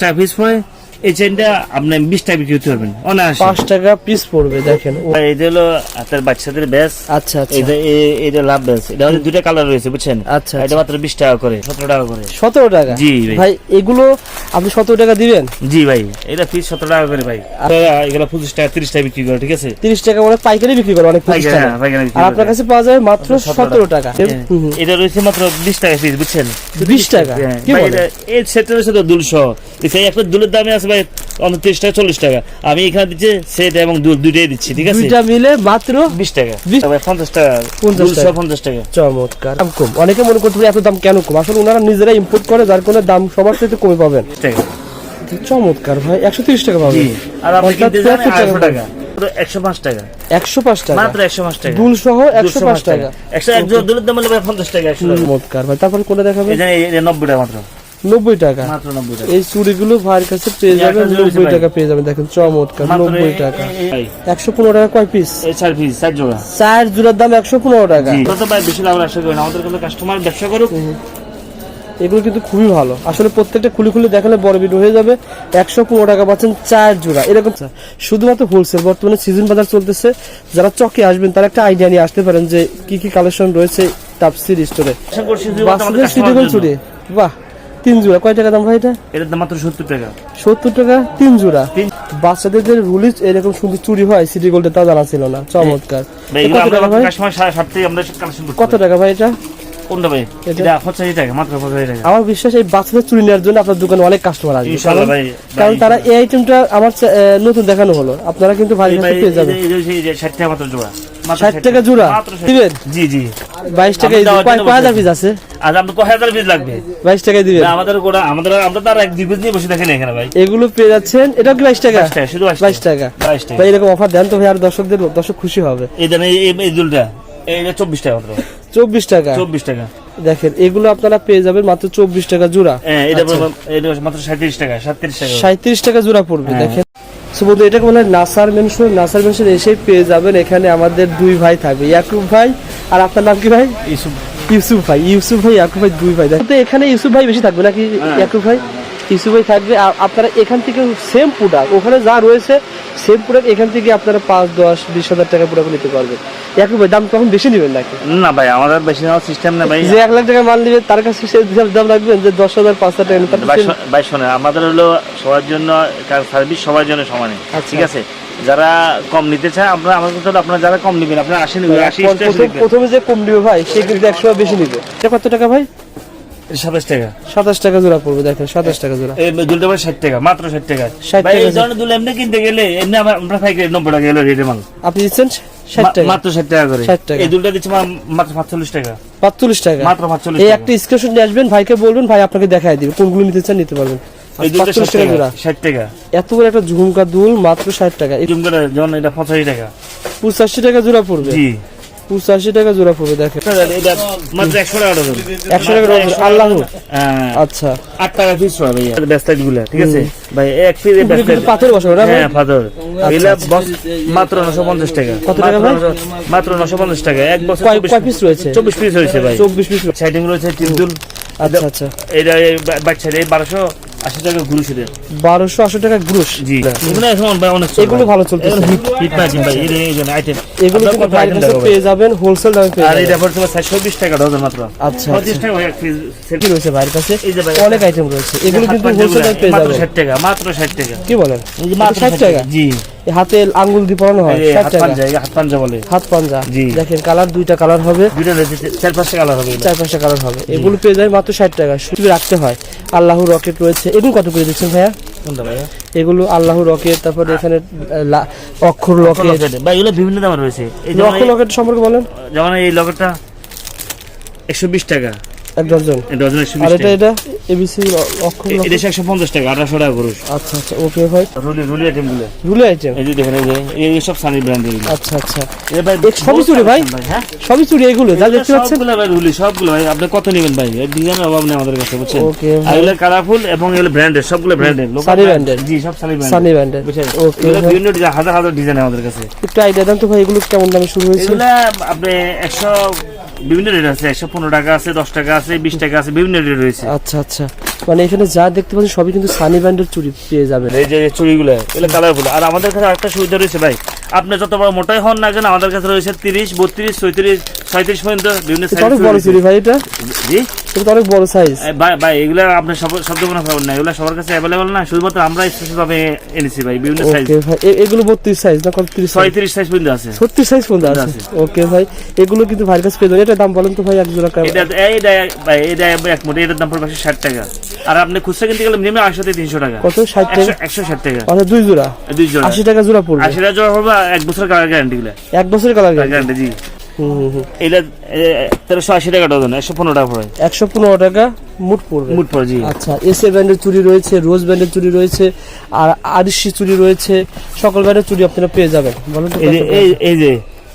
টাকা পিস পড়ে। এই চেনটা আপনি বিশ টাকা বিক্রি করতে পারবেন অনায়াসে। পাঁচ টাকা পিস পড়বে দেখেন। এটা হলো আপনার বাচ্চাদের ব্যাস। আচ্ছা আচ্ছা। এটা এটা লাভ ব্যাস এটা হচ্ছে দুইটা কালার রয়েছে বুঝছেন? আচ্ছা, এটা মাত্র বিশ টাকা করে সতেরো টাকা করে। সতেরো টাকা? জি, ভাই। এগুলো আপনি সতেরো টাকা দিবেন? জি ভাই। এটা পিস সতেরো টাকা করে ভাই। এগুলো পঁচিশ টাকা তিরিশ টাকা বিক্রি করে ঠিক আছে? তিরিশ টাকা মানে পাইকারি বিক্রি করে অনেক প্রতিষ্ঠানে হ্যাঁ, আর আপনার কাছে পাওয়া যাবে মাত্র সতেরো টাকা। হ্যাঁ। এটা রয়েছে মাত্র বিশ টাকা পিস বুঝছেন? বিশ টাকা? হ্যাঁ, এই রয়েছে তো দুলশো একটা দুলের দামে আছে ভাই টাকা চল্লিশ টাকা। আমি এখানে দিচ্ছি সেট এবং দুইটাই দিচ্ছি ঠিক আছে? দুইটা মিলে মাত্র বিশ টাকা। পঞ্চাশ টাকা 50 দুলশো টাকা। পঞ্চাশ টাকা। চমৎকার। দাম কম। অনেকে মনে করতে এত দাম কেন কম? আসলে ওনারা নিজেরা ইম্পোর্ট করে যার কোনো দাম সবার সাথে কমে পাবেন। চমৎকার ভাই একশো তিরিশ টাকা পাবেন। আর আপনি অর্থাৎ কিনতে যান 73 আড়াইশো টাকা। একশো পাঁচ টাকা। একশো পাঁচ টাকা। মাত্র একশো পাঁচ টাকা। দুল সহ একশো পাঁচ টাকা। একশো এক দুলের দাম হলে পঞ্চাশ টাকা একশো চমৎকার ভাই। তারপর কোনটা দেখাবেন? যে নব্বই টাকা মাত্র। নব্বই টাকা। এই চুড়িগুলো ভাইয়ের কাছে পেয়ে যাবেন নব্বই টাকা পেয়ে যাবেন। দেখেন চমৎকার নব্বই টাকা। একশো পনেরো টাকা কয় পিস চার পিস চার জোড়া। চার জোড়ার দাম একশো পনেরো টাকা। বেশি লাভ আশা করি না। আমাদের কিন্তু কাস্টমার ব্যবসা করুক। এগুলো কিন্তু খুবই ভালো। আসলে প্রত্যেকটা খুলে খুলে দেখালে বড় ভিডিও হয়ে যাবে। একশো পনেরো টাকা পাচ্ছেন চার জোড়া। এরকম শুধুমাত্র হোলসেল বর্তমানে সিজন বাজার চলতেছে। যারা চকে আসবেন তারা একটা আইডিয়া নিয়ে আসতে পারেন যে কি কি কালেকশন রয়েছে তাপসির স্টোরে বাচ্চাদের সিটিগোল বাহ! তিন জোড়া। কয় টাকা দাম ভাই এটা? এটার দাম মাত্র সত্তর টাকা। সত্তর টাকা তিন জোড়া। বাচ্চাদের যে রুলিজ এরকম সুন্দর চুরি হয় সিটি গোল্ডে তা জানা ছিল না। চমৎকার। কত টাকা ভাই? এটা? আমার বিশ্বাস এই বাচ্চাদের চুরি নেওয়ার জন্য আপনার দোকানে অনেক কাস্টমার আসবে। কারণ- তারা এই আইটেমটা আমার নতুন দেখানো হলো। আপনারা কিন্তু ভাই পেয়ে যাবেন। যে- এই যে- এই যে ষাট টাকা জোড়া। টাকা দিবেন? জি জি। বাইশ টাকা কয় পিস আছে? আজ আমাদের কয় হাজার পিস লাগবে? বাইশ টাকায় দিবেন। না, আমাদের গোড়া আমাদের আমরা তো আর এক দুই পিস নিয়ে বসে থাকি না এখানে ভাই। এগুলো পেয়ে যাচ্ছেন। এটাও কি বাইশ টাকা? শুধু বাইশ টাকা। বাইশ টাকা। ভাই এরকম অফার দেন তো ভাই আর দর্শকদের দর্শক খুশি হবে। এই দেন এই দুলটা। এইটা চব্বিশ টাকা মাত্র। চব্বিশ টাকা। চব্বিশ টাকা। দেখেন এগুলো আপনারা পেয়ে যাবেন মাত্র চব্বিশ টাকা জোড়া। হ্যাঁ এটা আচ্ছা। মাত্র সাঁত্রিশ টাকা সাতত্রিশ টাকা। সাঁত্রিশ টাকা জোড়া পড়বে হ্যাঁ। দেখেন। So, বন্ধু এটাকে হয় নাসার মেনশন নাসার মেনশন এসে পেয়ে যাবেন। এখানে আমাদের দুই ভাই থাকবে ইয়াকুব ভাই আর আপনার নাম কি ভাই? ইউসুফ। ইউসুফ ভাই ইউসুফ ভাই ইয়াকুব ভাই দুই ভাই। তো এখানে ইউসুফ ভাই বেশি থাকবে নাকি হ্যাঁ। ইয়াকুব ভাই? ইউসুফ ভাই থাকবে। আপনারা এখান থেকে সেম প্রোডাক্ট ওখানে যা রয়েছে সেম প্রোডাক্ট এখান থেকে আপনারা পাঁচ দশ বিশ হাজার টাকা প্রোডাক্ট নিতে পারবেন। ইয়াকুব ভাই দাম তখন বেশি নেবেন নাকি? না ভাই আমাদের বেশি নেওয়ার সিস্টেম না ভাই। যে এক লাখ টাকা মাল নেবে তার কাছে সে দাম রাখবেন যে দশ হাজার পাঁচ হাজার টাকা ভাই কাছে- শো- ভাই শোনে আমাদের হলো সবার জন্য সার্ভিস সবার জন্য সমানে আচ্ছা। ঠিক আছে? যারা কম নিতে চায় আপনারা আমাদের কথা আপনারা যারা কম নেবেন আপনারা আশি নেবেন আশি প্রথম- যে কম নিবে ভাই সে কিন্তু একশো বেশি নিবে। কত টাকা ভাই? সাতাশ টাকা। সাতাশ টাকা জোড়া পড়বে দেখেন সাতাশ টাকা জোড়া। এই দুলটা ভাই ষাট টাকা মাত্র ষাট টাকা। 60 ভাই টাকা এই ধরনের দুল এমনি কিনতে গেলে এমনি আমরা পাইকারি নব্বই টাকা রেটে মাল। আপনি দিচ্ছেন? ষাট টাকা। মাত্র ষাট টাকা করে। 60 টাকা। এই দুলটা দিচ্ছি মাত্র পাঁচচল্লিশ টাকা। পাঁচচল্লিশ টাকা। মাত্র পাঁচচল্লিশ এই একটা স্ক্রিনশট নিয়ে আসবেন ভাইকে বলবেন ভাই আপনাকে দেখাই দিবে কোনগুলো নিতে চান নিতে পারবেন। ষাট ষাট এত বড় একটা ঝুমকা দুল মাত্র ষাট টাকা। এটা পঁচাশি টাকা। পঁচাশি টাকা জোড়া পড়বে। পঁচাশি টাকা জোড়া পড়বে দেখেন। মাত্র একশো টাকা ডজন। একশো টাকা ডজন, আল্লাহ হ্যাঁ, আচ্ছা। আট টাকা পিস হবে ভাইয়া। গুলা ঠিক আছে? ভাই এক পিস পাথর বসাবো না হ্যাঁ পাথর। এগুলা বস মাত্র নশো পঞ্চাশ টাকা। কত টাকা মাত্র ভাই? নশো- মাত্র নশো পঞ্চাশ টাকা। এক বছর কয়- পিস রয়েছে? চব্বিশ পিস হয়েছে ভাই। চব্বিশ পিস সাইডিং রয়েছে তিনতুল আচ্ছা আচ্ছা। এটা এই বা- বাচ্চা এই বারোশো আশি টাকা ঘুরে ছিল বারোশো আশি টাকা গ্রুশ জি। এগুলো এখন ভাই অনেক এগুলো ভালো চলতেছে। হিট হিট মার্জিন ভাই এই এই জন্য আইটেম এগুলো কিন্তু ভাইয়ের পেয়ে যাবেন হোলসেল দামে পেয়ে আর এটা পড়ছে চারশো বিশ টাকা ডজন মাত্র। আচ্ছা পঁচিশ টাকা ভাই এক কি রয়েছে ভাইয়ের কাছে? এই যে ভাই অনেক আইটেম রয়েছে। এগুলো কিন্তু হোলসেল দামে পেয়ে মাত্র যাবেন। ষাট টাকা মাত্র ষাট টাকা। কি বলেন? এই যে এটা মাত্র 60 টাকা? জি। হাতে আঙ্গুল দিয়ে পরানো হয় হাত পাঞ্জা হাত পাঞ্জা বলে। হাত পাঞ্জা। জি। দেখেন কালার দুইটা কালার হবে। দুইটা চার পাঁচটা কালার হবে চার পাঁচটা কালার হবে। এগুলো পেয়ে যায় মাত্র ষাট টাকা। শুধু রাখতে হয়। আল্লাহর রকেট রয়েছে। এগুলো কত করে দিচ্ছেন ভাইয়া? কোনটা ভাইয়া? এগুলো আল্লাহর রকেট তারপরে এখানে অক্ষর লকেট ভাই এগুলো বিভিন্ন দাম রয়েছে। এই অক্ষর লকেট সম্পর্কে বলেন। যেমন এই লকেটটা একশো বিশ টাকা। এক ডজন। ডজন একশো আর এটা এটা এবিসি অক্ষর এটা একশো পঞ্চাশ টাকা আঠারোশো টাকা করুস আচ্ছা আচ্ছা ওকে ভাই। রুলি রুলি আইটেমগুলো। রুলে আইটেম এই যে দেখেন এই যে এই সব সানি ব্র্যান্ডের এগুলো। আচ্ছা আচ্ছা। এটা ভাই সবই চুরি ভাই? হ্যাঁ? সবই চুরি এগুলো যা দেখতে পাচ্ছেন? সবগুলো ভাই রুলি সবগুলো ভাই। আপনি কত নেবেন ভাই? ডিজাইনের অভাব নেই আমাদের কাছে বুঝছেন? ওকে আর এগুলো কালারফুল এবং এগুলো ব্র্যান্ডেড সবগুলো ব্র্যান্ডেড সানি branded? জি সব সানি ব্র্যান্ডেড সানি ব্যান্ডের বুঝছেন? ওকে এগুলো বিভিন্ন ডিজাইন হাজার হাজার ডিজাইন আমাদের কাছে। একটু আইডিয়া দেন তো ভাই এগুলো কেমন দামে শুরু হয়েছে? এগুলো আপনি একশো বিভিন্ন রেট আছে, একশো পনেরো টাকা আছে, দশ টাকা আছে, বিশ টাকা আছে, বিভিন্ন রেট রয়েছে। আচ্ছা আচ্ছা। মানে এখানে যা দেখতে পাচ্ছেন সবই কিন্তু সানি ব্র্যান্ডের চুড়ি পেয়ে যাবেন। এই যে চুড়িগুলো এগুলো কালারফুল আর আমাদের কাছে একটা সুবিধা রয়েছে ভাই। আপনি যত বড় মোটাই হন না কেন আমাদের কাছে রয়েছে তিরিশ বত্রিশ ছয়ত্রিশ পর্যন্ত বিভিন্ন অনেক বড় চুড়ি ভাই এটা। জি? এটা অনেক বড় সাইজ ভাই ভাই এগুলো আপনি সব সব দোকানে পাবেন না। এগুলো সবার কাছে অ্যাভেলেবল না শুধুমাত্র আমরা এনেছি ভাই বিভিন্ন সাইজ এগুলো বত্রিশ সাইজ না কত তিরিশ সাইজ ছয়ত্রিশ সাইজ পর্যন্ত আছে। ছত্রিশ সাইজ পর্যন্ত আছে। ওকে ভাই এগুলো কিন্তু ভাইয়ের কাছে পেয়ে যাবেন। এটা দাম বলেন তো ভাই এক জোড়া কেমন? এটা এইটা ভাই এটা এক মোটে এটার দাম পড়বে ষাট টাকা। আর আপনি খুচরা কিনতে গেলে মিনিমাম একশো থেকে তিনশো টাকা। কত? ষাট টাকা? একশো ষাট টাকা। আচ্ছা দুই জোড়া? দুই জোড়া। আশি টাকা জোড়া পড়বে। আশি টাকা জোড়া হবে এক বছর কালার গ্যারান্টি গুলো। এক বছরের কালার গ্যারান্টি জি। এটা তেরোশো আশি টাকা ডজন একশো পনেরো টাকা পড়ে একশো পনেরো টাকা মুট পড়বে। মুট পড়ে জি। আচ্ছা এসএ ব্র্যান্ডের চুড়ি রয়েছে রোজ ব্র্যান্ডের রয়েছে আর আরসি রয়েছে সকল ব্র্যান্ডের আপনারা পেয়ে যাবেন। বলেন তো এই যে এই এই যে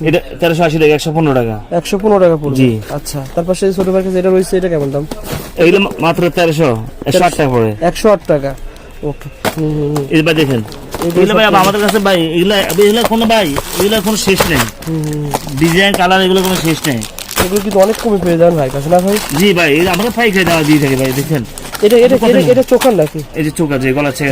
এটা তেরোশো আশি টাকা একশো পনেরো টাকা। একশো পনেরো টাকা পড়বে। জি। আচ্ছা ছোট ভাইয়ের কাছে এটা রয়েছে এটা কেমন দাম? এগুলো মাত্র তেরোশো একশো আট টাকা পড়ে। একশো আট টাকা। ওকে। ভাই দেখেন এগুলো ভাই আমাদের কাছে ভাই এগুলো এগুলো কোনো ভাই এগুলো কোনো শেষ নেই। ডিজাইন কালার এগুলো কোনো শেষ নেই। এগুলো কিন্তু অনেক কমে পেয়ে যান ভাই কাছে না ভাই? জি ভাই এই আমরা পাইকারি দেওয়া দিয়ে থাকি ভাই দেখেন। এটা এটা এটা এটা চোখান নাকি? এই যে চোখ আছে গলা আছে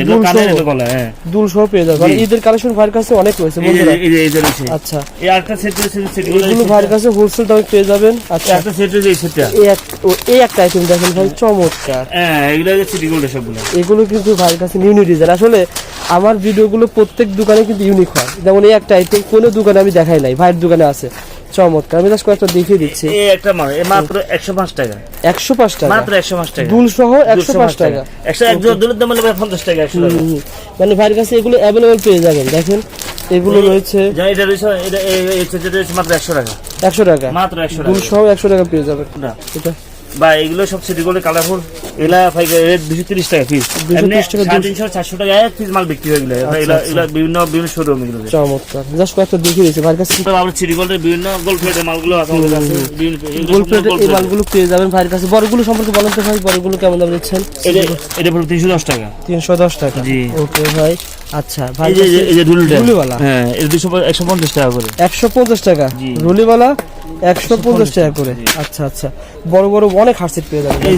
এগুলো কানের এগুলো গলা হ্যাঁ। দুল সহ পেয়ে যাবেন মানে জি। কালেকশন ভাইয়ের কাছে অনেক রয়েছে বন্ধুরা। এই যে এই যে রয়েছে। আচ্ছা। এই আরেকটা সেট রয়েছে সেট এগুলো ভাইয়ের কাছে হোলসেল দামে পেয়ে যাবেন। আচ্ছা। একটা সেট রয়েছে এই সেটটা এই এক এই একটা আইটেম দেখেন ভাই চমৎকার। হ্যাঁ এগুলো হচ্ছে সিটি গোল্ড সবগুলো। এগুলো কিন্তু ভাইয়ের কাছে ইউনিক ডিজাইন আসলে আমার ভিডিওগুলো প্রত্যেক দোকানে কিন্তু ইউনিক হয়। যেমন এই একটা আইটেম কোনো দোকানে আমি দেখাই নাই ভাইয়ের দোকানে আছে। চমৎকার। আমি জাস্ট কয়েকটা দেখিয়ে দিচ্ছি। এই একটা মাল এই মাত্র একশো পাঁচ টাকা। একশো পাঁচ টাকা। মাত্র একশো পাঁচ টাকা। দুল সহ একশো দুশো পাঁচ টাকা। একশো এক জোড়া দুলের দাম হলে ভাই পঞ্চাশ টাকা টাকা। মানে ভাইয়ের কাছে এগুলো অ্যাভেলেবেল পেয়ে যাবেন। দেখেন এগুলো রয়েছে যা এটা রয়েছে এটা এই সেটটা রয়েছে মাত্র একশো টাকা। একশো টাকা। মাত্র একশো দুল সহ একশো টাকা পেয়ে যাবেন। না। এটা বা এগুলো সব সিটি গোল্ডের কালারফুল এগুলা রেট দুশো তিরিশ টাকা পিস 230 এমনি টাকা, সাড়ে তিনশো চারশো টাকা এক পিস মাল বিক্রি হয়ে গেলে। এগুলা আচ্ছা। বিভিন্ন বিভিন্ন শোরুম এগুলো চমৎকার। জাস্ট কয়েকটা দেখিয়ে দিয়েছি ভাইয়ের কাছে আমরা সিটি গোল্ডের বিভিন্ন গোল্ড প্লেটের মালগুলো আছে আমাদের কাছে। প্লেটের এই মালগুলো পেয়ে যাবেন ভাইয়ের কাছে। বড়গুলো সম্পর্কে বলেন তো ভাই বড়গুলো কেমন দাম দিচ্ছেন এটা এটা তিনশো দশ টাকা। তিনশো দশ টাকা। জি। ওকে ভাই। আচ্ছা ভাই এই যে ডুলিওয়ালা? হ্যাঁ পঞ্চাশ টাকা করে। একশো পঞ্চাশ টাকা? রুলিওয়ালা একশো পঞ্চাশ টাকা করে। আচ্ছা আচ্ছা। বড় বড় অনেক হার্সেট পেয়ে যাবেন। এই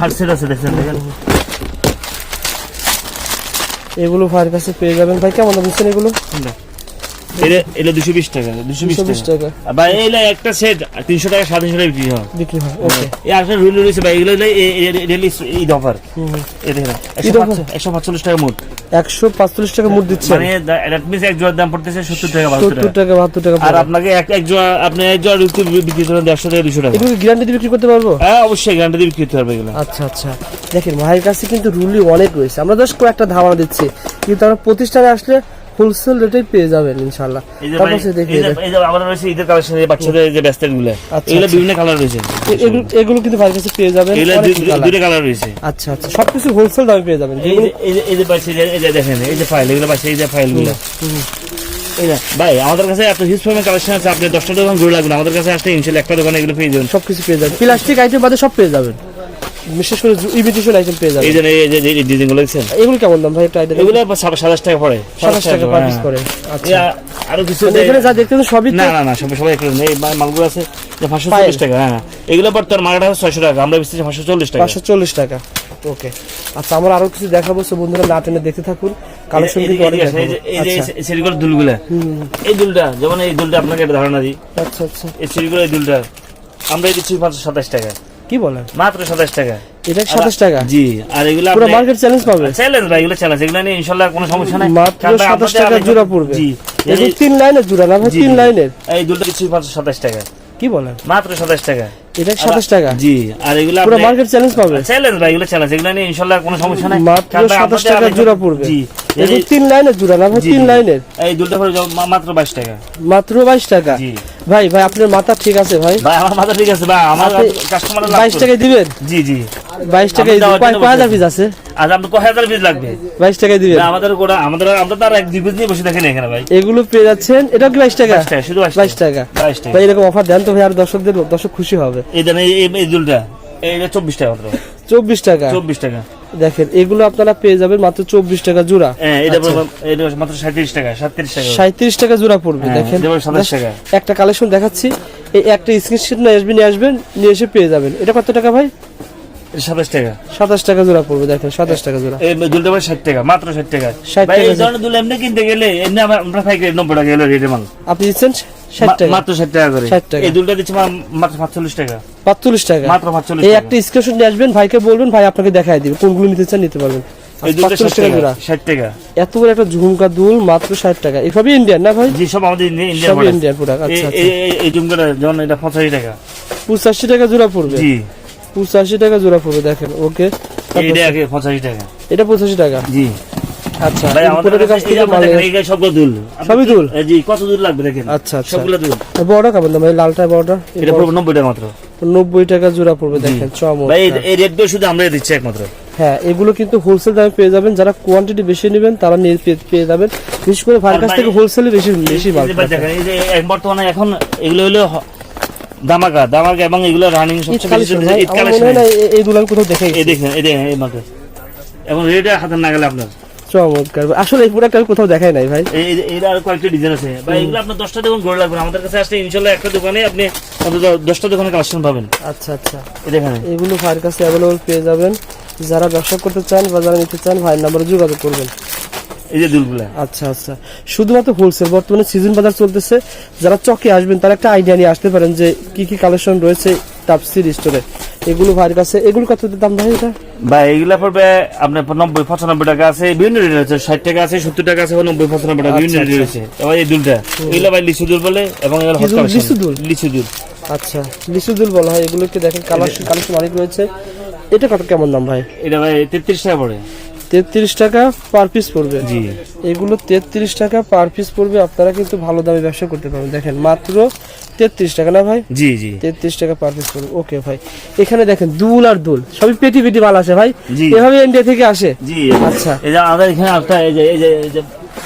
হার্ট আছে দেখেন এগুলো ভাইয়ের কাছে পেয়ে যাবেন। ভাই কেমন দাম এগুলো? এটা এটা দুশো বিশ টাকা দুশো বিশ টাকা। টাকা। বা একটা সেট তিনশো টাকা সাড়ে তিনশো টাকা বিক্রি হয়। বিক্রি হয় ওকে এই একটা রুল রয়েছে ভাই এগুলো হলো এই- এই- এই- এই- ঈদ অফার এই দেখেন একশো পাঁচচল্লিশ টাকা মোট। একশো পাঁচচল্লিশ টাকা মুট দিচ্ছেন মানে দ্যাট মিনস এক জোড়ার দাম পড়তেছে সত্তর টাকা সত্তর টাকা। টাকা বাহাত্তর টাকা আর আপনাকে এক এক জোড়া আপনি এক জোড়া রুটি বিক্রি করেন দেড়শো টাকা দুশো টাকা। এগুলো কি গ্যারান্টি বিক্রি করতে পারব? হ্যাঁ অবশ্যই গ্যারান্টি বিক্রি করতে পারবে এগুলো। আচ্ছা আচ্ছা। দেখেন ভাইয়ের কাছে কিন্তু রুলি অনেক রয়েছে। আমরা জাস্ট কয়েকটা ধারণা দিচ্ছি। কিন্তু আমরা প্রতিষ্ঠানে আসলে হোলসেল রেটেই পেয়ে যাবেন ইনশাল্লাহ এই যে তারপর সে এই যে- এই যে আমাদের রয়েছে ঈদের কালেকশন বাচ্চাদের যে ব্যাস্টেটগুলো আচ্ছা, এগুলো আচ্ছা। বিভিন্ন কালার রয়েছে। এগুলো এগুলো কিন্তু ভাইয়ের কাছে পেয়ে যাবেন এগুলো। দুইটা কালার রয়েছে। আচ্ছা আচ্ছা। সবকিছু হোলসেল দামে পেয়ে যাবেন। এই যে এই যে- এই যে এই যে- এই দেখেন এই যে ফাইল এগুলো পাইছে এই যে ফাইলগুলো। এই যে ভাই আমাদের কাছে এত হিউজ পরিমাণ কালেকশন আছে আপনি দশটা দোকান ঘুরে লাগবেন। আমাদের কাছে আসলে ইনশাল্লাহ একটা দোকানে এগুলো পেয়ে যাবেন। সবকিছু পেয়ে যাবেন। প্লাস্টিক আইটেম বাদে সব পেয়ে যাবেন। বিশেষ করে ইমিটেশন আইটেম পেয়ে যাবেন। এই এই যে এই ডিজাইনগুলো দেখছেন? এগুলো কেমন দাম ভাই? একটা আইটেম এগুলো সাতাশ টাকা পড়ে। সাতাশ টাকা পার পিস হ্যাঁ। করে। আচ্ছা। আরও কিছু মানে এখানে যা সবই না না না সবাই এই মালগুলো আছে যে পাঁচশো পায়েল। চল্লিশ টাকা হ্যাঁ এগুলো বর্তমান মার্কেট আছে ছয়শো টাকা আমরা বেচতেছি পাঁচশো চল্লিশ টাকা। পাঁচশো চল্লিশ টাকা। ওকে। আচ্ছা আমরা আরও কিছু দেখাবো সো বন্ধুরা না টেনে দেখতে থাকুন। কালেকশন এই- কিন্তু এই- অনেক এই- এই যে- এই যে আচ্ছা। এই এই দুলটা যেমন এই দুলটা আপনাকে একটা ধারণা দিই। আচ্ছা আচ্ছা। এই সিরিগুলো এই দুলটা। আমরা দিচ্ছি পাঁচশো সাতাশ টাকা। কি বলেন? মাত্র সাতাশ টাকা। এটা সাতাশ টাকা? জি আর এগুলো পুরো মার্কেট চ্যালেঞ্জ পাবে? চ্যালেঞ্জ ভাই এগুলো চ্যালেঞ্জ এগুলো নিয়ে ইনশাল্লাহ কোনো সমস্যা নাই। মাত্র টাকা জোড়া পড়বে। জি এই- তিন লাইনের জোড়া না তিন লাইনের। এই দুটো কিছু পাঁচশো সাতাশ টাকা। কি বলেন? মাত্র সাতাশ টাকা। এটা সাতাশ টাকা। জি আর এগুলো পুরো মার্কেট চ্যালেঞ্জ পাবে। চ্যালেঞ্জ ভাই এগুলো চ্যালেঞ্জ এগুলো নিয়ে ইনশাল্লাহ কোনো সমস্যা নাই। মাত্র কারণ ভাই সাতাশ আপনাদের টাকা জোড়া পড়বে। জি এই- তিন লাইনের জোড়া না ভাই তিন লাইনের? এই দুলটা পড়ে মাত্র বাইশ টাকা। মাত্র বাইশ টাকা? জি। ভাই ভাই আপনার মাথা ঠিক আছে ভাই? ভাই আমার মাথা ঠিক আছে ভাই আমার কাস্টমার বাইশ টাকা দিবেন? জি জি। বাইশ টাকায় কয় হাজার পিস আছে? আজ আপনার কয় হাজার পিস লাগবে? বাইশ টাকায় দিবেন। আমাদের গোটা আমাদের আমরা তো এক দুই পিস নিয়ে বসে থাকি এখানে ভাই। এগুলো পেয়ে যাচ্ছেন এটা কি বাইশ টাকা? শুধু বাইশ টাকা। বাইশ টাকা। ভাই এরকম অফার দেন তো ভাই আর দর্শকদের দর্শক খুশি হবে। এই দেন এই এই- এই দুলটা। এইটা চব্বিশ টাকা চব্বিশ টাকা। চব্বিশ টাকা। দেখেন এগুলো আপনারা পেয়ে যাবেন মাত্র চব্বিশ টাকা জোড়া। হ্যাঁ আচ্ছা। মাত্র সাঁত্রিশ টাকা সাতত্রিশ টাকা। সাঁত্রিশ টাকা জোড়া পড়বে হ্যাঁ, দেখেন। এটা পড়বে 27 Just টাকা। একটা কালেকশন দেখাচ্ছি। এই একটা স্ক্রিনশট নিয়ে আসবেন নিয়ে এসে পেয়ে যাবেন। এটা কত টাকা ভাই? সাতাশ টাকা। সাতাশ টাকা জোড়া পড়বে দেখেন সাতাশ টাকা জোড়া। এই দুলটা ভাই ষাট টাকা মাত্র ষাট টাকা। 60 ভাই টাকা এই ধরনের দুল এমনি কিনতে গেলে এমনি আমরা পাইকারি নব্বই টাকা এলো রেটে মাল। আপনি দিচ্ছেন? ষাট টাকা। মাত্র ষাট টাকা করে। 60 টাকা। এই দুলটা দিচ্ছি মাত্র পাঁচচল্লিশ টাকা। পাঁচচল্লিশ টাকা। মাত্র পাঁচচল্লিশ এই একটা স্ক্রিনশট নিয়ে আসবেন ভাইকে বলবেন ভাই আপনাকে দেখাই দিবে কোনগুলো নিতে চান নিতে পারবেন। এই দুলটা ষাট 45 টাকা টাকা জোড়া। ষাট টাকা। এত বড় একটা ঝুমকা দুল মাত্র ষাট টাকা। এসবই ইন্ডিয়ান না ভাই? সব আমাদের ইন্ডিয়ান সবই product। ইন্ডিয়ান প্রোডাক্ট আচ্ছা আচ্ছা। এই- এটা পঁচাশি টাকা। পঁচাশি টাকা জোড়া পড়বে? জি। পঁচাশি টাকা জোড়া পড়বে দেখেন ওকে। পঁচাশি টাকা। এটা পঁচাশি টাকা? জি। আচ্ছা সবগুলো দুল। সবই দুল? জি কত দুল লাগবে দেখেন? আচ্ছা আচ্ছা। সবগুলো দুল। ভাই লালটা বড়টা? এটা পড়বে নব্বই টাকা মাত্র। নব্বই টাকা জোড়া পড়বে দেখেন চমক ভাই এই- এই রেট শুধু আমরা দিচ্ছি একমাত্র। হ্যাঁ এগুলো কিন্তু হোলসেল দামে পেয়ে যাবেন। যারা কোয়ান্টিটি বেশি নেবেন তারা নিয়ে পেয়ে- যাবেন। বিশেষ করে ভাইয়ের কাছ থেকে হোলসেলে বেশি বেশি মাল দেখেন এই যে বর্তমানে এখন এগুলো হলো দামাকা দামাকা এবং এগুলো রানিং সবচেয়ে ভাই। ঈদ কালেকশন এই কোথাও দেখে এই দেখেন এই দেখেন এই এবং রেট না গেলে আপনার। চমৎকার আসলে এই প্রোডাক্ট আমি কোথাও দেখাই নাই ভাই। আর কয়েকটা ডিজাইন আছে। বা এগুলো আপনার দশটা দোকান ঘুরে লাগবে আমাদের কাছে আসলে ইনশাল্লাহ একটা দোকানে আপনি অন্তত দশটা দোকানে কালেকশন পাবেন। আচ্ছা আচ্ছা। দেখেন। এগুলো ভাইয়ের কাছে অ্যাভেলেবল পেয়ে যাবেন। যারা ব্যবসা করতে চান বা যারা নিতে চান ভাইয়ের নাম্বারে যোগাযোগ করবেন। এই যে দুলগুলা। আচ্ছা আচ্ছা। শুধুমাত্র হোলসেল বর্তমানে সিজন বাজার চলতেছে। যারা চকে আসবেন তারা একটা আইডিয়া নিয়ে আসতে পারেন যে কি কি কালেকশন রয়েছে টাপসির স্টোরে এগুলো ভাইয়ের কাছে এগুলো কত দাম ভাই এটা? বা এগুলা পড়বে আপনার নব্বই পঁচানব্বই টাকা আছে বিভিন্ন রেট আছে ষাট টাকা আছে সত্তর টাকা আছে নব্বই পঁচানব্বই টাকা বিভিন্ন আচ্ছা, রেট রয়েছে। এবার এই দুলটা। এগুলো ভাই লিচু দুল বলে এবং দুল? লিচু দুল? লিচু দুল। আচ্ছা লিচুদুল বলা হয়। এগুলোকে দেখেন কালেকশন কালেকশন অনেক রয়েছে। এটা কত কেমন দাম ভাই? এটা ভাই তেত্রিশ টাকা পড়ে। তেত্রিশ টাকা পার পিস পড়বে। জি। এগুলো তেত্রিশ টাকা পার পিস পড়বে আপনারা কিন্তু ভালো দামে ব্যবসা করতে পারবেন। দেখেন মাত্র তেত্রিশ টাকা না ভাই? জি জি। তেত্রিশ টাকা পার পিস পড়বে। ওকে ভাই এখানে দেখেন দুল আর দুল সবই পেটি পেটি মাল আসে ভাই। এভাবে ইন্ডিয়া থেকে আসে? জি। আচ্ছা। এই যে আমাদের এখানে একটা এই যে এই যে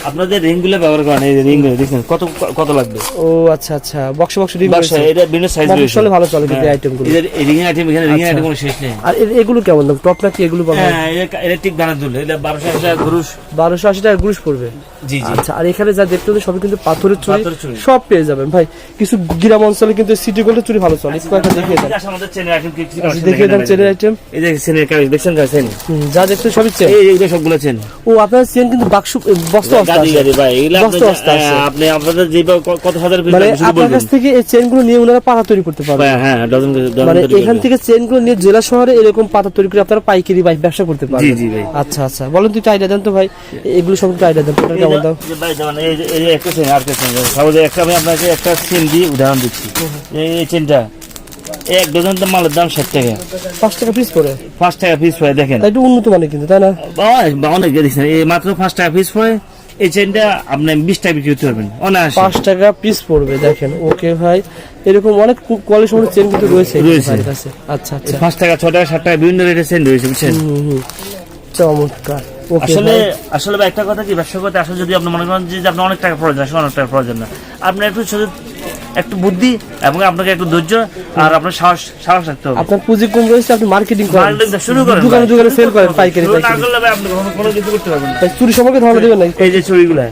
আপনাদের রিংগুলো ব্যবহার করেন এই যে রিংগুলো দেখেন কত কত লাগবে? ও আচ্ছা আচ্ছা বক্স বক্স রিং বাক্স, এটা বিভিন্ন সাইজ রয়েছে। চলে ভালো চলে কিন্তু item গুলো। যে রিং আইটেম এখানে রিং আচ্ছা। আইটেম কোনো শেষ নেই। আর এগুলো কেমন দাম? টপ নাকি এগুলো পাবেন হ্যাঁ? এটা- ঠিক বানার দুল এটা বারোশো টাকা ঘুরুস বারোশো আশি টাকা গ্রুশ পড়বে? জি জি। আচ্ছা আর এখানে যা দেখতে হলে সবই কিন্তু পাথরের চুরি চুড়ি। সব পেয়ে যাবেন। ভাই কিছু গ্রাম অঞ্চলে কিন্তু সিটি গোল্ডের চুরি ভালো চলে। একটু একটা দেখিয়ে দেন। আচ্ছা, আমাদের চেনের আইটেম কি কি আচ্ছা, আছে দেখিয়ে দেন দেখেন চেনের আইটেম এই যে চেনের কাগজ দেখছেন কাজ চেন? যা দেখতে সবই চেন। এই এইগুলো সবগুলো চেন। ও আপনার চেন কিন্তু বাক্স বস্তা বস্তা গাড়ি আছে। গাড়ি ভাই এগুলো আপনি বস্তা বস্তা আছে। হ্যাঁ, আপনি আপনাদের কত হাজার মানে আপনার কাছ থেকে এই চেন নিয়ে ওনারা পাতা তৈরি করতে পারবে। হ্যাঁ হ্যাঁ ডজন ডজন মানে এখান থেকে চেন নিয়ে জেলা শহরে এরকম পাতা তৈরি করে আপনারা পাইকারি বাই ব্যবসা করতে পারবেন। জি ভাই। আচ্ছা আচ্ছা। বলেন তুই আইডিয়া দেন তো ভাই। এগুলো সম্পর্কে আইডিয়া দেন টোটাল কেমন যে- ভাই যেমন এই যে এই যে একটা চেন আর চেন সহজে একটা আমি আপনাকে একটা চেন দিয়ে উদাহরণ দিচ্ছি। এই চেনটা এক ডজন দাম মালের দাম ষাট টাকা। পাঁচ টাকা পিস করে পাঁচ টাকা পিস পড়ে দেখেন। একটু উন্নত মানে কিন্তু তাই না? অনেক অনেক দেখছেন এই মাত্র পাঁচ টাকা পিস পড়ে। এই চেনটা আপনি বিশ টাকা বিক্রি করতে পারবেন অনায়াসে। পাঁচ টাকা পিস পড়বে দেখেন ওকে ভাই। এরকম অনেক কোয়ালিটি সম্পর্কে চেন কিন্তু রয়েছে রয়েছে। আচ্ছা আচ্ছা। পাঁচ টাকা ছ টাকা সাত টাকা বিভিন্ন রেটের চেন রয়েছে বুঝছেন? হুম হুম চমৎকার। ওকে আসলে আসলে ভাই একটা কথা কি ব্যবসা করতে আসলে যদি আপনি মনে করেন যে অনেক টাকা প্রয়োজন আসলে অনেক টাকা প্রয়োজন না। আপনার একটু শুধু একটু বুদ্ধি এবং আপনাকে একটু ধৈর্য আর আপনার সাহস সাহস রাখতে হবে। আপনার পুঁজি কম রয়েছে আপনি মার্কেটিং করেন। শুরু করেন দোকানে দোকানে সেল করেন পাইকারি না করলে আপনি কোনো কিছু করতে পারবেন না। ভাই চুরি সম্পর্কে ধারণা দেবেন না। এই যে চুড়িগুলা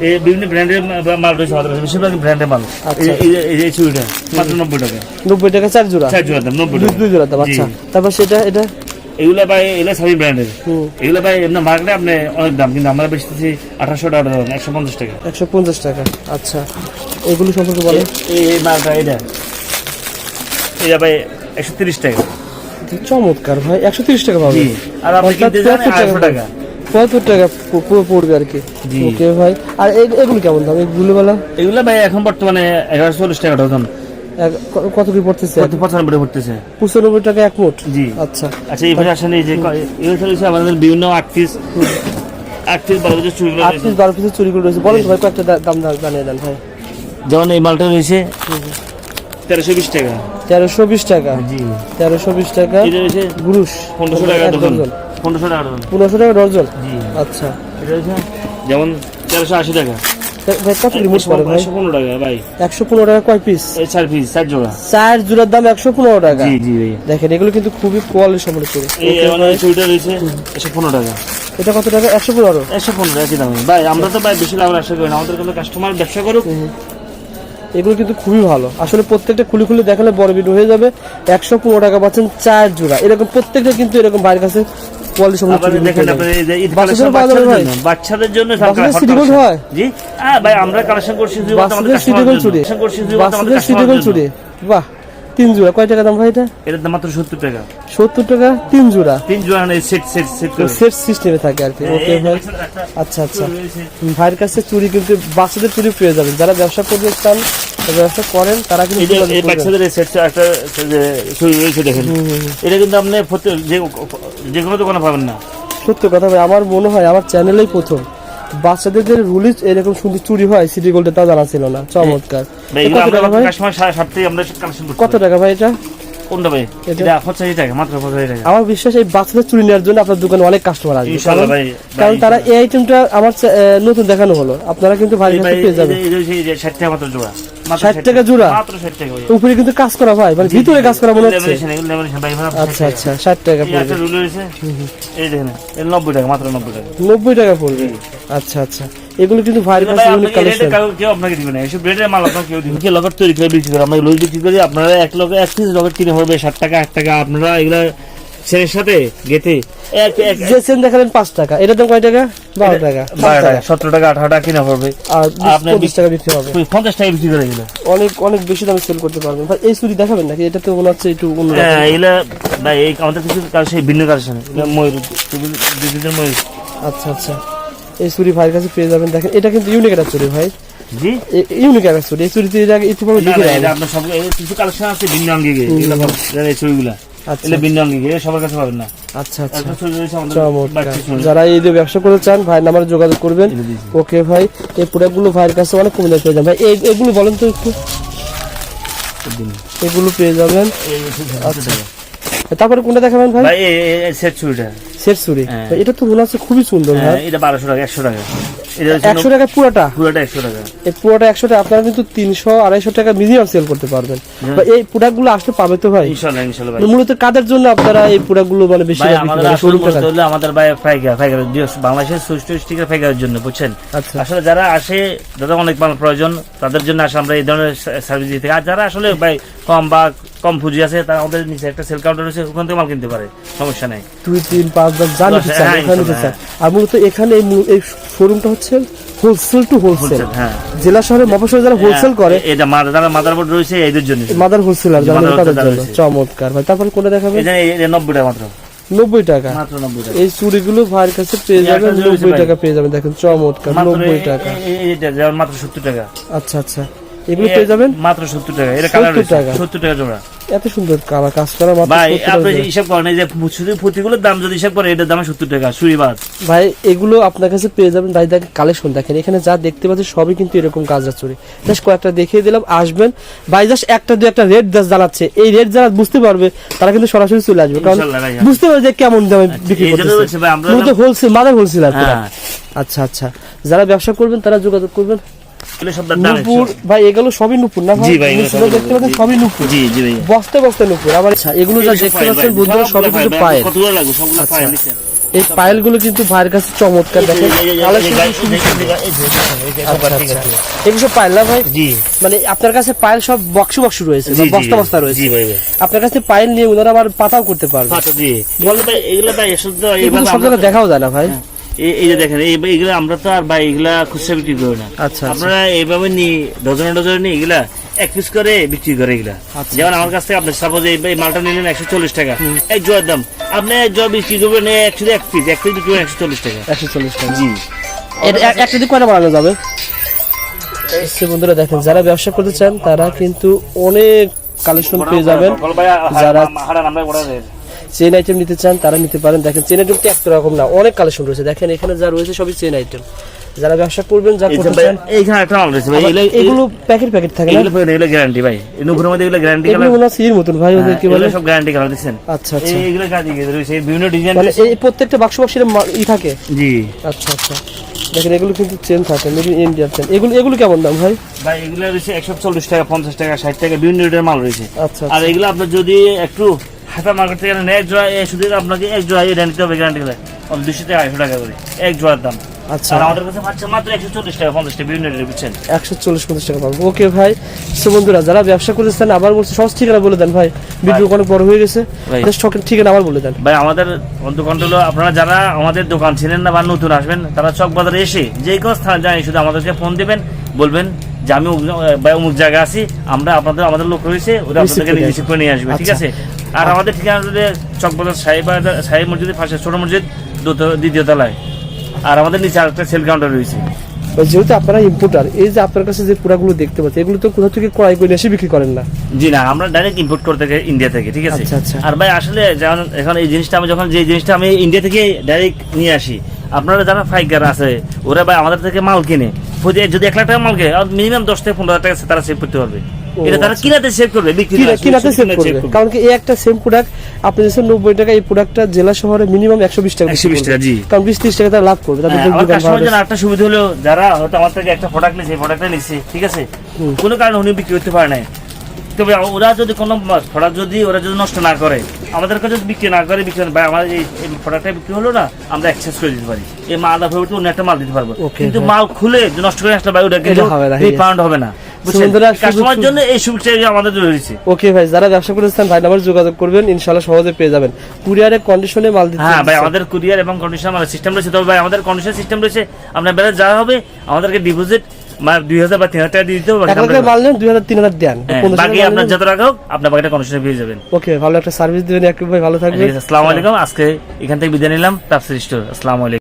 এই বিভিন্ন ব্র্যান্ডের মাল রয়েছে আমাদের কাছে। বেশিরভাগ ব্র্যান্ডের মাল। আচ্ছা। এই- এই যে- চুড়িটা মাত্র নব্বই টাকা। নব্বই টাকা চার জোড়া। চার জোড়া দাম নব্বই দুই জোড়া দাম আচ্ছা। তারপর সেটা এটা এগুলা ভাই এগুলা সাবি ব্র্যান্ডের এগুলা ভাই এমনি মার্কেটে আপনি অনেক দাম কিন্তু আমরা বেচতেছি আঠাশশো টাকা একশো পঞ্চাশ টাকা। একশো পঞ্চাশ টাকা আচ্ছা। এগুলো সম্পর্কে বলেন। এই মালটা এটা এটা ভাই একশো তিরিশ টাকা। চমৎকার ভাই একশো তিরিশ টাকা পাবে আর আপনি কিনতে যান আড়াইশো টাকা। পড়বে আর কি। ওকে ভাই আর এগুলো কেমন দাম? এগুলো বেলা এগুলা ভাই এখন বর্তমানে এগারোশো চল্লিশ টাকা ডজন। কত কি পড়তেছে? কত পঁচানব্বই পড়তেছে। পঁচানব্বই টাকা এক মুঠ? জি। আচ্ছা। আচ্ছা এইভাবে আসেন এই যে আমাদের বিভিন্ন আট পিস আট পিস বারো পিস চুড়িগুলো আট পিস বারো পিসের চুরিগুলো রয়েছে বলেন ভাই কয়েকটা দাম জানিয়ে দেন ভাই। যেমন এই মালটা রয়েছে তেরোশো বিশ টাকা। তেরোশো বিশ টাকা। জি। তেরোশো বিশ টাকা। এটা রয়েছে গুরুষ পনেরোশো টাকা ডজন। ডজন। পনেরোশো টাকা ডজন। পনেরোশো টাকা ডর্জন জি। আচ্ছা। এটা রয়েছে যেমন তেরোশো আশি টাকা। দেখেন এগুলো কিন্তু খুবই কোয়ালিটি সম্পন্ন এটা কত টাকা? একশো পনেরো। একশো পনেরো একই দামে ভাই। আমরা তো ভাই বেশি লাভ আশা করি না। আমাদের কোনো কাস্টমার ব্যবসা করুক। এগুলো কিন্তু খুবই ভালো। আসলে প্রত্যেকটা খুলে খুলে দেখালে বড় ভিডিও হয়ে যাবে। একশো পনেরো টাকা পাচ্ছেন চার জোড়া। এরকম প্রত্যেকটা কিন্তু এরকম বাইরের কাছে কোয়ালিটি সম্পূর্ণ আবার দেখেন এই যে বাচ্চাদের জন্য বাচ্চাদের। হয়? জি? হ্যাঁ ভাই আমরা কালেকশন করছি বাচ্চাদের বাচ্চাদের জন্য। চুড়ি বাহ তিন জোড়া। কয় টাকা দাম ভাই এটা? এটার দাম মাত্র সত্তর টাকা। সত্তর টাকা তিন জোড়া। তিন জোড়া সেট সেট সেট সেট সিস্টেমে থাকে আর কি। ওকে ভাই। আচ্ছা আচ্ছা। ভাইয়ের কাছে চুরি কিন্তু বাচ্চাদের চুরি পেয়ে যাবেন। যারা ব্যবসা করতে চান ব্যবসা করেন তারা কিন্তু এই। বাচ্চাদের এই সেট একটা দেখেন। এটা কিন্তু আপনি যে যে কোনো দোকানে পাবেন না। সত্য কথা ভাই আমার মনে হয় আমার চ্যানেলেই প্রথম। বাচ্চাদের যে রুলিজ এরকম সুন্দর চুরি হয় সিটি গোল্ডে তা জানা ছিল না চমৎকার। কত টাকা ভাই? কত টাকা এটা? কোনটা ভাই? এটা? এটা পঁচাশি টাকা মাত্র পঁচাশি টাকা। আমার বিশ্বাস এই বাচ্চাদের চুরি নেওয়ার জন্য আপনার দোকানে অনেক কাস্টমার আসবে। কারণ- তারা এই আইটেমটা আমার নতুন দেখানো হলো। আপনারা কিন্তু ভাই পেয়ে যাবেন। ষাট টাকা মাত্র জোড়া। 60 টাকা জোড়া? মাত্র ষাট টাকা উপরে কিন্তু কাজ করা ভাই মানে ভিতরে কাজ করা মনে হচ্ছে। Lamination, এগুলো lamination, ভাই, ভাই, আচ্ছা আচ্ছা ষাট টাকা পড়বে। রুল রয়েছে? এই দেখেন এই নব্বই টাকা মাত্র নব্বই টাকা। নব্বই টাকা পড়বে। আচ্ছা আচ্ছা। এগুলো কিন্তু ভাইয়ের কাছে আপনাকে ইউনিক এই rate এ কালেকশন কেউ আপনাকে দিবে না। এসব রেটের মাল আপনাকে কেউ দিবে না। লকেট তৈরি করে বিক্রি করে আমরা লুজ বিক্রি করি আপনারা এক লগে এক পিস লকেট কিনে হবে ষাট টাকা আট টাকা আপনারা এগুলা ছেলের সাথে গেতে? যে সেন দেখালেন পাঁচ টাকা। এটার দাম কয় টাকা? বারো টাকা। বারো টাকা সতেরো টাকা আঠারো টাকা কিনে হবে আর আপনার পঁচিশ টাকা বিক্রি হবে। পঞ্চাশ টাকা বিক্রি করে এগুলো অনেক অনেক বেশি দামে সেল করতে পারবেন। ভাই এই চুরি দেখাবেন নাকি? এটা তো মনে হচ্ছে একটু অন্য হ্যাঁ এগুলা ভাই এই আমাদের কিছু কারও সেই ভিন্ন ময়ূর ময়ূর। আচ্ছা আচ্ছা। এই চুরি ভাইয়ের কাছে পেয়ে যাবেন। দেখেন এটা কিন্তু ইউনিক একটা চুরি ভাই। জি? ইউনিক একটা চুরি এই চুরিতে এর আগে ইতিপূর্বে আপনার সব এই কিছু কালেকশন আছে ভিন্ন সব এই ছবিগুলা। আচ্ছা ভিন্ন অঙ্গিকে এগুলো সবার কাছে পাবেন না। আচ্ছা আচ্ছা। চমৎকার। যারা এই ব্যবসা করতে চান ভাই নাম্বারে যোগাযোগ করবেন। ওকে ভাই এই প্রোডাক্টগুলো ভাইয়ের কাছে অনেক কমে পেয়ে যাবেন। ভাই এগুলো বলেন তো একটু। এগুলো পেয়ে যাবেন। আচ্ছা। তারপরে কোনটা দেখাবেন ভাই? সেট ছবিটা সেট হ্যাঁ। এটা তো মনে হচ্ছে খুবই সুন্দর হ্যাঁ, এটা বারোশো টাকা একশো টাকা। একশো টাকা পুরোটা? পুরোটা একশো টাকা। এই পুরোটা একশো টাকা আপনারা কিন্তু তিনশো আড়াইশো টাকা মিনিমাম সেল করতে পারবেন। হ্যাঁ। বা এই আসলে পাবে তো ভাই? ইনশাল্লাহ ইনশাল্লাহ মূলত কাদের জন্য আপনারা এই প্রোডাক্টগুলো মানে বেশি আমাদের করেন? আসলে শোরুম বলতে হলে আমাদের ভাই ফাইকার ফাইকার বাংলাদেশের সুষ্ঠু স্টিকার ফাইকারের জন্য বুঝছেন? আচ্ছা। আসলে যারা আসে যাদের অনেক মাল প্রয়োজন তাদের জন্য আসলে আমরা এই ধরনের সার্ভিস দিতে। আর যারা আসলে ভাই কম বা কম পুঁজি আছে তারা আমাদের নিচে একটা সেল কাউন্টার রয়েছে ওখান থেকে মাল কিনতে পারে সমস্যা নেই। দুই তিন পাঁচ দশ যা নিতে দশ, চান হ্যাঁ, ওখানে নিতে চান। আর মূলত এখানে এই শোরুমটা হচ্ছে হোলসেল টু হোলসেল হ্যাঁ। জেলা শহরে মফস্বল যারা হোলসেল করে এটা মাদার যারা মাদারবোর্ড রয়েছে এদের জন্য। মাদার হোলসেলার জি, যারা তাদের জন্য। চমৎকার। ভাই তারপরে কোনটা দেখাবেন? এটা এটা নব্বই টাকা মাত্র। নব্বই টাকা। মাত্র নব্বই টাকা। এই চুড়িগুলো ভাইয়ের কাছে পেয়ে যাবেন নব্বই টাকা পেয়ে যাবেন। দেখেন চমৎকার নব্বই টাকা। মাত্র সত্তর টাকা। আচ্ছা আচ্ছা। এগুলো পেয়ে যাবেন? মাত্র সত্তর টাকা। এটা কালার 70 টাকা। জোড়া। এত সুন্দর কালা কাজ করা মাত্র ভাই আপনি হিসাব করেন এই যে পুঁতিগুলোর দাম যদি হিসাব করেন এটার দাম সত্তর টাকা সুরিবাদ ভাই এগুলো আপনার কাছে পেয়ে যাবেন। ভাই দেখেন কালেকশন দেখেন। এখানে যা দেখতে পাচ্ছেন সবই কিন্তু এরকম চুরি জাস্ট কয়েকটা দেখিয়ে দিলাম আসবেন। ভাই জাস্ট একটা দু একটা রেট জাস্ট জানাচ্ছে এই রেট যারা বুঝতে পারবে তারা কিন্তু সরাসরি চলে আসবে। কারণ বুঝতে পারবে যে কেমন দামে বিক্রি এই জন্য করতেছে। ভাই, আমরা মূলত হোলসেল মাদার হোলসেলার হ্যাঁ। আচ্ছা আচ্ছা। যারা ব্যবসা করবেন তারা যোগাযোগ করবেন। নূপুর ভাই এগুলো সবই নূপুর না জি ভাই, এগুলো এগুলো দেখতে পাচ্ছেন সবই নূপুর জি জি ভাই বস্তা বস্তা নূপুর আবার আচ্ছা, এগুলো যা দেখতে পাচ্ছেন বন্ধুরা সবই কিন্তু পায়েল কতগুলো লাগবে সবগুলো আচ্ছা। নিচে। এই পায়েলগুলো কিন্তু ভাইয়ের কাছে চমৎকার দেখেন এই এই এই এই এই এই এই আচ্ছা, আচ্ছা। এগুলো পায়েল না ভাই জি মানে আপনার কাছে পায়েল সব বক্স বক্স রয়েছে বস্তা বস্তা রয়েছে আপনার কাছে পায়েল নিয়ে ওনারা আবার পাতাও করতে পারবে এগুলো সব জায়গায় দেখাও যায় না ভাই এই- এই যে দেখেন এই এগুলো আমরা তো আর ভাই এগুলা খুচরা বিক্রি করি না। আচ্ছা, আচ্ছা। আপনারা এইভাবে নি ডজনে ডজনে নি এগুলা এক পিস করে বিক্রি করে এগুলা আচ্ছা। যেমন আমার কাছ থেকে আপনি সাপোজ এই মালটা নিলেন একশো চল্লিশ টাকা। এক জোয়ার দাম আপনি এক জোয়া বিক্রি করবেন একশো এক পিস এক পিস বিক্রি করবেন একশো চল্লিশ টাকা। একশো চল্লিশ টাকা। জি। একটা দিক কয়টা বাড়ানো যাবে? সে বন্ধুরা দেখেন যারা ব্যবসা করতে চান তারা কিন্তু অনেক কালেকশন পেয়ে যাবেন। যারা- আমরা চেন আইটেম নিতে চান তারা নিতে পারেন। দেখেন চেন আইটেম একটা রকম না অনেক কালেকশন রয়েছে। দেখেন এখানে যা রয়েছে সবই চেন আইটেম যারা ব্যবসা করবেন যা করতে চান এইখানে একটা মাল রয়েছে ভাই এগুলো প্যাকেট প্যাকেট থাকে না? এগুলো এগুলো গ্যারান্টি ভাই। এই নুপুরের মধ্যে এগুলো গ্যারান্টি কালার এগুলো হয় সির মতন ভাই ওদের কি বলে। সব গ্যারান্টি কালার দিচ্ছেন আচ্ছা আচ্ছা। এইগুলো কাজ রয়েছে বিভিন্ন ডিজাইন মানে এই প্রত্যেকটা বাক্স বাক্সের ই থাকে? জি। আচ্ছা আচ্ছা। দেখেন এগুলো কিন্তু চেন থাকে মেবি ইন্ডিয়ার চেন এগুলো এগুলো কেমন দাম ভাই? ভাই এগুলো রয়েছে একশো চল্লিশ টাকা পঞ্চাশ টাকা ষাট টাকা বিভিন্ন রেটের মাল রয়েছে। আচ্ছা আর এগুলো আপনার যদি একটু হাতা মার্কেট থেকে নেন এক জোড়া এ শুধু আপনাকে এক জোড়া এটা নিতে হবে গ্যারান্টি করে। দুশো টাকা আড়াইশো টাকা করে এক জোড়ার দাম। আচ্ছা। আমাদের কাছে পাচ্ছেন মাত্র একশো চল্লিশ টাকা পঞ্চাশ টাকা বিভিন্ন রেটে বুঝছেন? একশো চল্লিশ পঞ্চাশ টাকা পাবো। ওকে ভাই সো বন্ধুরা যারা ব্যবসা করতেছেন আবার বলছি সহজ ঠিকানা বলে দেন ভাই। ভিডিও অনেক বড় হয়ে গেছে। ভাই। ঠিকানা আবার বলে দেন। ভাই আমাদের দোকানটা হলো আপনারা যারা আমাদের দোকান ছিলেন না বা নতুন আসবেন তারা চক বাজারে এসে যে কোনো স্থানে যাই শুধু আমাদেরকে ফোন দিবেন বলবেন যে আমি অমুক- জায়গায় আছি আমরা আপনাদের আমাদের লোক রয়েছে ওরা আপনাদেরকে রিসিভ করে নিয়ে আসবে ঠিক আচ্ছা। আছে? আর আমাদের ঠিকানা হলো চক বাজার সাহেব সাহেব মসজিদের পাশে ছোট মসজিদ দ্বিতীয়- তলায়। আর আমাদের নিচে আরেকটা সেল কাউন্টার রয়েছে। যেহেতু আপনারা ইম্পোর্টার এই যে আপনার কাছে যে প্রোডাক্টগুলো দেখতে পাচ্ছেন এগুলো তো কোথা থেকে ক্রয় করে এসে বিক্রি করেন না? জি না আমরা ডাইরেক্ট ইম্পোর্ট করতে থাকি ইন্ডিয়া থেকে ঠিক আছে? আচ্ছা, আচ্ছা। আর ভাই আসলে যেমন এখন এই জিনিসটা আমি যখন যে জিনিসটা আমি ইন্ডিয়া থেকে ডাইরেক্ট নিয়ে আসি আপনারা যারা ফাইকার আছে ওরা ভাই আমাদের থেকে মাল কিনে যদি এক লাখ টাকা মাল কেনে মিনিমাম দশ থেকে পনেরো হাজার টাকা তারা সেভ করতে পারবে। এটা তারা আচ্ছা। কিনাতে সেভ করবে বিক্রি কিনাতে সেভ করবে। কারণ কি এই একটা সেম প্রোডাক্ট আপনি টাকা এই প্রোডাক্টটা জেলা শহরে মিনিমাম একশো বিশ টাকা 120 বিক্রি টাকা, জি। কারণ বিশ ত্রিশ টাকা তারা লাভ করবে। তাদের হ্যাঁ, কাস্টমার জন্য একটা সুবিধা হলো যারা হয়তো আমার থেকে একটা প্রোডাক্ট প্রোডাক্টটা ঠিক আছে? কোনো কারণে উনি বিক্রি করতে পারে না তবে ওরা যদি কোনো প্রোডাক্ট যদি ওরা যদি নষ্ট না করে আমাদের কাছে যদি বিক্রি না করে বিক্রি না- ভাই আমার এই প্রোডাক্টটা বিক্রি হলো না আমরা এক্সচেঞ্জ করে দিতে পারি। এই মালটা ফেরত অন্য একটা মাল দিতে পারব। কিন্তু মাল খুলে নষ্ট করে আসলে ভাই ওটা কিন্তু হবে না, রিফান্ড হবে না। কাস্টমার জন্য এই সুবিধা আমাদের রয়েছে। ওকে ভাই যারা ব্যবসা করতেছেন ভাই নাম্বার যোগাযোগ করবেন ইনশাল্লাহ সহজে পেয়ে যাবেন। কুরিয়ারের কন্ডিশনে মাল দিতে হ্যাঁ ভাই আমাদের কুরিয়ার এবং কন্ডিশন আমাদের সিস্টেম রয়েছে। তবে ভাই আমাদের কন্ডিশন সিস্টেম রয়েছে। আপনার বেলা যা হবে আমাদেরকে ডিপোজিট দুই হাজার বা টাকা দিয়ে দিতে হবে টাকা মাল নেন দুই হাজার তিন হাজার দেন। হ্যাঁ, বাকি আপনার যত টাকা হোক আপনার বাকিটা কন্ডিশনে পেয়ে যাবেন। ওকে ভালো একটা সার্ভিস দিবেন একটু ভাই ভালো থাকবেন। আসসালামু আলাইকুম। আজকে এখান থেকে বিদায় নিলাম। স্টোর আসসালামু আলাইকুম।